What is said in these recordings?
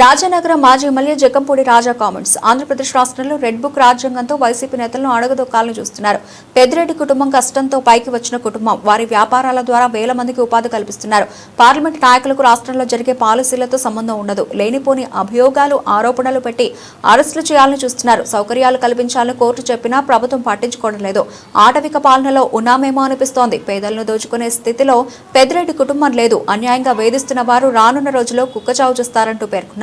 రాజానగరం మాజీ MLA Jaggampudi Raja comments. Andhra Pradesh రాష్ట్రంలో red book రాజ్యాంగంతో YCP నేతలను అడగదొక్కాలని చూస్తున్నారు. పెద్దిరెడ్డి కుటుంబం కష్టంతో పైకి వచ్చిన కుటుంబం. వారి వ్యాపారాల ద్వారా వేల మందికి ఉపాధి కల్పిస్తున్నారు. పార్లమెంట్ నాయకులకు రాష్ట్రంలో జరిగే పాలసీలతో సంబంధం ఉండదు. లేనిపోని అభియోగాలు ఆరోపణలు పెట్టి అరెస్టులు చేయాలని చూస్తున్నారు. సౌకర్యాలు కల్పించాలని కోర్టు చెప్పినా ప్రభుత్వం పట్టించుకోవడం లేదు. ఆటవిక పాలనలో ఉన్నామేమో అనిపిస్తోంది. పేదలను దోచుకునే స్థితిలో పెద్దిరెడ్డి కుటుంబం లేదు. అన్యాయంగా వేధిస్తున్న వారు రానున్న రోజుల్లో కుక్కచావు చూస్తారంటూ పేర్కొన్నారు.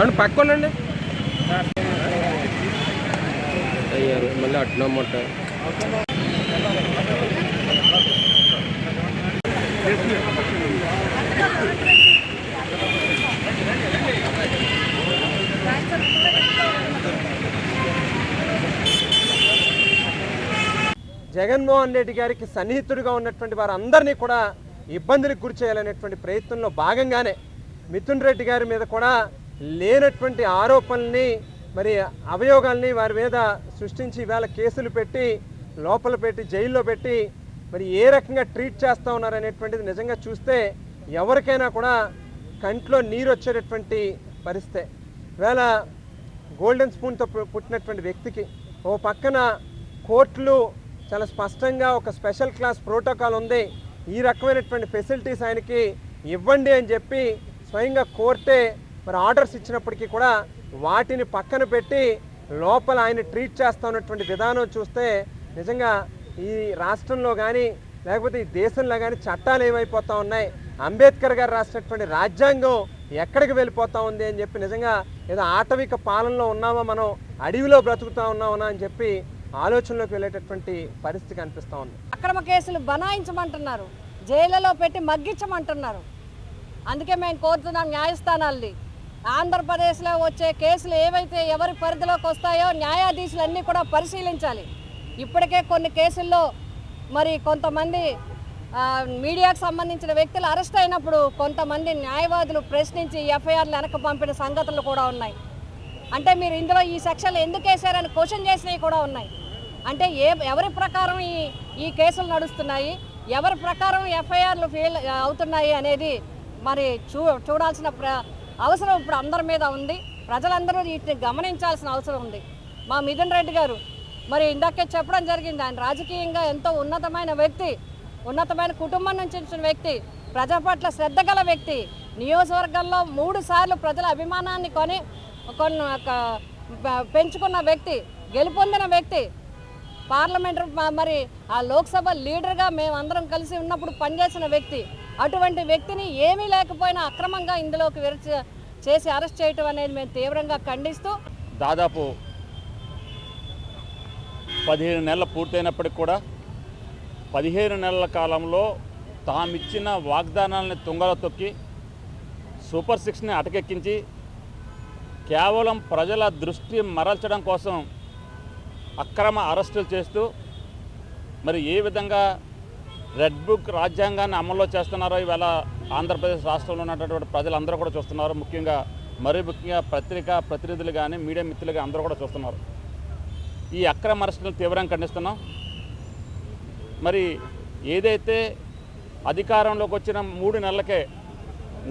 ఏమండి పక్కోనండి అయ్యారు మళ్ళీ అట్నమ్మట జగన్మోహన్ రెడ్డి గారికి సన్నిహితుడిగా ఉన్నటువంటి వారందరినీ కూడా ఇబ్బందులకు గురి చేయాలనేటువంటి ప్రయత్నంలో భాగంగానే మిథున్ రెడ్డి గారి మీద కూడా లేనటువంటి ఆరోపణల్ని మరి అవయోగాల్ని వారి మీద సృష్టించి ఇవాళ కేసులు పెట్టి లోపల పెట్టి జైల్లో పెట్టి మరి ఏ రకంగా ట్రీట్ చేస్తూ ఉన్నారనేటువంటిది నిజంగా చూస్తే ఎవరికైనా కూడా కంట్లో నీరు వచ్చేటటువంటి పరిస్థితే. ఇవాళ గోల్డెన్ స్పూన్తో పుట్టినటువంటి వ్యక్తికి ఓ పక్కన కోర్టులు చాలా స్పష్టంగా ఒక స్పెషల్ క్లాస్ ప్రోటోకాల్ ఉంది. ఈ రకమైనటువంటి ఫెసిలిటీస్ ఆయనకి ఇవ్వండి అని చెప్పి స్వయంగా కోర్టే మరి ఆర్డర్స్ ఇచ్చినప్పటికీ కూడా వాటిని పక్కన పెట్టి లోపల ఆయన ట్రీట్ చేస్తా ఉన్నటువంటి విధానం చూస్తే నిజంగా ఈ రాష్ట్రంలో కానీ లేకపోతే ఈ దేశంలో కానీ చట్టాలు ఏమైపోతా ఉన్నాయి? అంబేద్కర్ గారు రాసినటువంటి రాజ్యాంగం ఎక్కడికి వెళ్ళిపోతా ఉంది అని చెప్పి నిజంగా ఏదో ఆటవిక పాలనలో ఉన్నామా మనం అడవిలో బ్రతుకుతా ఉన్నామా అని చెప్పి ఆలోచనలోకి వెళ్ళేటటువంటి పరిస్థితి కనిపిస్తూ ఉంది. అక్రమ కేసులు బనాయించమంటున్నారు. జైళ్ళలో పెట్టి మగ్గించమంటున్నారు. అందుకే మేము కోరుతున్నాం న్యాయస్థానాల్ని ఆంధ్రప్రదేశ్లో వచ్చే కేసులు ఏవైతే ఎవరి పరిధిలోకి వస్తాయో న్యాయాధీశులు అన్నీ కూడా పరిశీలించాలి. ఇప్పటికే కొన్ని కేసుల్లో మరి కొంతమంది మీడియాకు సంబంధించిన వ్యక్తులు అరెస్ట్ అయినప్పుడు కొంతమంది న్యాయవాదులు ప్రశ్నించి ఎఫ్ఐఆర్లు వెనక్కి పంపిన సంగతులు కూడా ఉన్నాయి. అంటే మీరు ఇందులో ఈ సెక్షన్లు ఎందుకు వేశారని క్వశ్చన్ చేసినవి కూడా ఉన్నాయి. అంటే ఏ ఎవరి ప్రకారం ఈ ఈ కేసులు నడుస్తున్నాయి ఎవరి ప్రకారం ఎఫ్ఐఆర్లు ఫెయిల్ అవుతున్నాయి అనేది మరి చూ చూడాల్సిన ప్ర అవసరం ఇప్పుడు అందరి మీద ఉంది. ప్రజలందరూ వీటిని గమనించాల్సిన అవసరం ఉంది. మా మిథున్ రెడ్డి గారు మరి ఇందాకే చెప్పడం జరిగింది ఆయన రాజకీయంగా ఎంతో ఉన్నతమైన వ్యక్తి ఉన్నతమైన కుటుంబం నుంచి వచ్చిన వ్యక్తి ప్రజల పట్ల శ్రద్ధ గల వ్యక్తి. నియోజకవర్గంలో మూడు సార్లు ప్రజల అభిమానాన్ని కొని కొన్ని ఒక పెంచుకున్న వ్యక్తి గెలుపొందిన వ్యక్తి. పార్లమెంట్ మరి ఆ లోక్సభ లీడర్గా మేమందరం కలిసి ఉన్నప్పుడు పనిచేసిన వ్యక్తి. అటువంటి వ్యక్తిని ఏమీ లేకపోయినా అక్రమంగా ఇందులోకి విరచి చేసి అరెస్ట్ చేయటం అనేది మేము తీవ్రంగా ఖండిస్తూ దాదాపు పదిహేను నెలలు పూర్తయినప్పటికి కూడా పదిహేను నెలల కాలంలో తామిచ్చిన వాగ్దానాలని తుంగలో తొక్కి సూపర్ సిక్స్ని అటకెక్కించి కేవలం ప్రజల దృష్టి మరల్చడం కోసం అక్రమ అరెస్టులు చేస్తూ మరి ఏ విధంగా రెడ్ బుక్ రాజ్యాంగాన్ని అమల్లో చేస్తున్నారో ఇవాళ ఆంధ్రప్రదేశ్ రాష్ట్రంలో ఉన్నటువంటి ప్రజలందరూ కూడా చూస్తున్నారు. ముఖ్యంగా మరీ ముఖ్యంగా పత్రికా ప్రతినిధులు కానీ మీడియా మిత్రులు కానీ అందరూ కూడా చూస్తున్నారు. ఈ అక్రమ అరెస్టులను తీవ్రంగా ఖండిస్తున్నాం. మరి ఏదైతే అధికారంలోకి వచ్చిన మూడు నెలలకే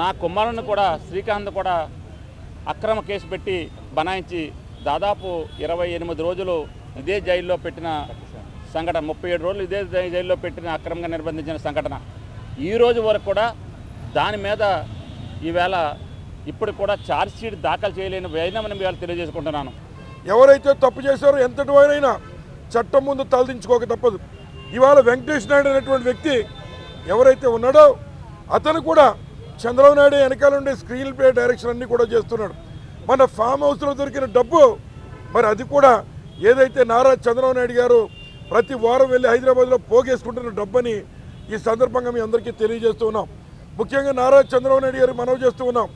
నా కుమారుని కూడా శ్రీకాంత్ కూడా అక్రమ కేసు పెట్టి బనాయించి దాదాపు ఇరవై ఎనిమిది రోజులు ఇదే జైల్లో పెట్టిన సంఘటన. ముప్పై ఏడు రోజులు ఇదే జైల్లో పెట్టిన అక్రమంగా నిర్బంధించిన సంఘటన. ఈ రోజు వరకు కూడా దాని మీద ఈవేళ ఇప్పుడు కూడా ఛార్జ్షీట్ దాఖలు చేయలేని వైనమని ఇవాళ తెలియజేసుకుంటున్నాను. ఎవరైతే తప్పు చేశారో ఎంతటి వారైనా చట్టం ముందు తలదించుకోక తప్పదు. ఇవాళ వెంకటేష్ నాయుడు అనేటువంటి వ్యక్తి ఎవరైతే ఉన్నాడో అతను కూడా చంద్రబాబు నాయుడు వెనకాల ఉండే స్క్రీన్ ప్లే డైరెక్షన్ అన్ని కూడా చేస్తున్నాడు. మన ఫామ్ హౌస్లో దొరికిన డబ్బు మరి అది కూడా ఏదైతే నారా చంద్రబాబు నాయుడు గారు ప్రతి వారం వెళ్ళి హైదరాబాద్లో పోగేసుకుంటున్న డబ్బని ఈ సందర్భంగా మీ అందరికీ తెలియజేస్తూ ఉన్నాం. ముఖ్యంగా నారా చంద్రబాబు నాయుడు గారు మనవి చేస్తూ ఉన్నాం.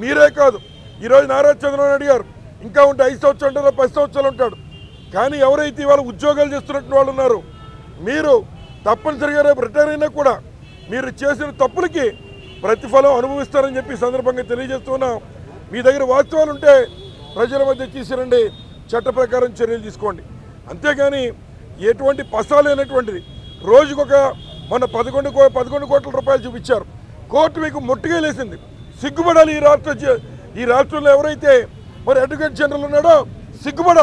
మీరే కాదు ఈరోజు నారా చంద్రబాబు నాయుడు గారు ఇంకా ఉంటే ఐదు సంవత్సరాలు ఉంటారో పది సంవత్సరాలు ఉంటాడు. కానీ ఎవరైతే ఇవాళ ఉద్యోగాలు చేస్తున్నట్టు వాళ్ళు ఉన్నారు మీరు తప్పనిసరిగా రేపు రిటైర్ అయినా కూడా మీరు చేసిన తప్పులకి ప్రతిఫలం అనుభవిస్తారని చెప్పి సందర్భంగా తెలియజేస్తున్నాం మీ దగ్గర వాస్తవాలు ఉంటే ప్రజల మధ్య తీసుకురండి చట్ట ప్రకారం చర్యలు తీసుకోండి. అంతేగాని ఎటువంటి పసాలైనటువంటిది రోజుకొక మన పదకొండు కో పదకొండు కోట్ల రూపాయలు చూపించారు. కోర్టు మీకు ముట్టుకేలేసింది సిగ్గుపడాలి ఈ రాష్ట్ర ఈ రాష్ట్రంలో ఎవరైతే మరి అడ్వకేట్ జనరల్ ఉన్నాడో సిగ్గుపడాలి.